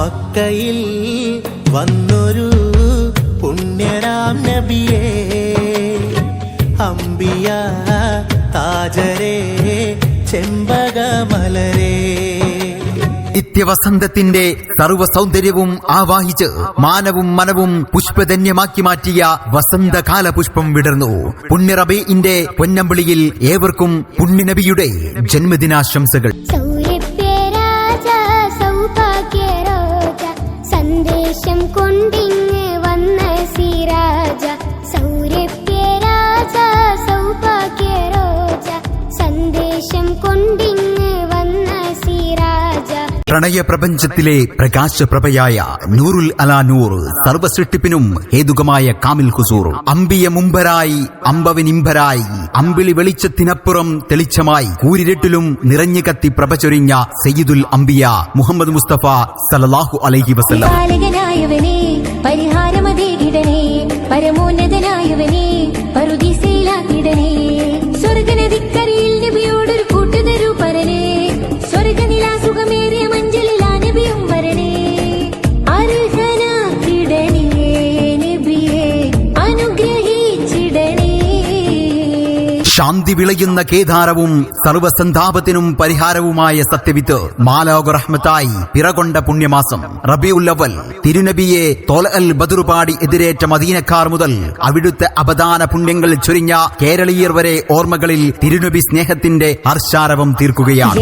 മക്കയിൽ വന്നൊരു പുണ്യരാം നബിയെ അമ്പിയ താജരേ ചെമ്പകമലരേ. നിത്യവസന്തത്തിന്റെ സർവ സൗന്ദര്യവും ആവാഹിച്ച് മാനവും മനവും പുഷ്പധന്യമാക്കി മാറ്റിയ വസന്തകാല പുഷ്പം വിടർന്നു. പുണ്യറബീന്റെ പൊന്നമ്പിളിയിൽ ഏവർക്കും പുണ്യനബിയുടെ ജന്മദിനാശംസകൾ. കൊണ്ടിങ്ങ് വന്ന സിരാജ. പ്രണയ പ്രപഞ്ചത്തിലെ പ്രകാശപ്രഭയായ നൂറുൽ അലാ നൂർ സർവസൃഷ്ടിപ്പിനും ഹേതുകമായ കാമിൽ ഹുസൂർ. അമ്പിയ മുമ്പരായി അമ്പവനിമ്പരായി അമ്പിളി വെളിച്ചത്തിനപ്പുറം തെളിച്ചമായി കൂരിരട്ടിലും നിറഞ്ഞു കത്തി പ്രഭ ചൊരിഞ്ഞ സയ്യിദുൽ അംബിയ മുഹമ്മദ് മുസ്തഫ സലല്ലാഹു അലൈഹി വസല്ലം. ശാന്തി വിളയുന്ന കേദാരവും സർവസന്താപത്തിനും പരിഹാരവുമായ സത്യവിത്ത് മാലോകറഹ്മത്തായി പിറകൊണ്ട പുണ്യമാസം റബിയുല്ലവൽ തിരുനബിയെ തോല അൽ ബദുറുപാടി എതിരേറ്റ മദീനക്കാർ മുതൽ അവിടുത്തെ അപദാന പുണ്യങ്ങൾ ചൊരിഞ്ഞ കേരളീയർ വരെ ഓർമ്മകളിൽ തിരുനബി സ്നേഹത്തിന്റെ ഹർഷാരവം തീർക്കുകയാണ്.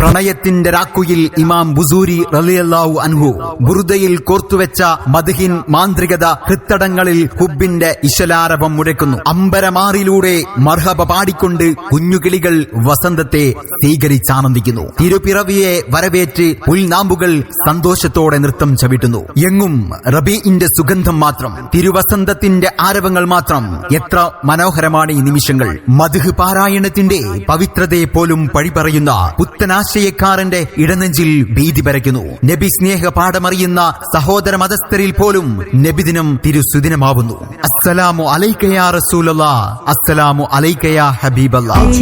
പ്രണയത്തിന്റെ രാക്കുയിൽ ഇമാം ബുസൂരി റലിയല്ലാഹു അൻഹു ബുറുദയിൽ കോർത്തുവെച്ച മധുഹിൻ മാന്ത്രികത ഹൃത്തടങ്ങളിൽ ഹുബിന്റെ ഇശലാരവം മുഴക്കുന്നു. അമ്പരമാറിലൂടെ മർഹബ പാടിക്കൊണ്ട് കുഞ്ഞുകിളികൾ വസന്തത്തെ സ്വീകരിച്ചാനന്ദിക്കുന്നു. തിരുപിറവിയെ വരവേറ്റ് പുൽനാമ്പുകൾ സന്തോഷത്തോടെ നൃത്തം ചവിട്ടുന്നു. എങ്ങും റബീഇന്റെ സുഗന്ധം മാത്രം തിരുവസന്തത്തിന്റെ ആരവങ്ങൾ മാത്രം. എത്ര മനോഹരമാണ് ഈ നിമിഷങ്ങൾ. മധുഹ് പാരായണത്തിന്റെ പവിത്രതയെ പോലും പഴി പറയുന്ന പുത്തനാശയക്കാരന്റെ ഇടനെഞ്ചിൽ ഭീതി പരയ്ക്കുന്നു നബി സ്നേഹ പാഠമറിയുന്ന സഹോദര മതസ്ഥരിൽ പോലും നബിദിനം തിരുസുദിനമാവുന്നു. അസ്സലാമു അലൈക്കയാ റസൂലല്ലാ. അസ്സലാമു അലൈക്കയാ ഹബീബല്ലാ.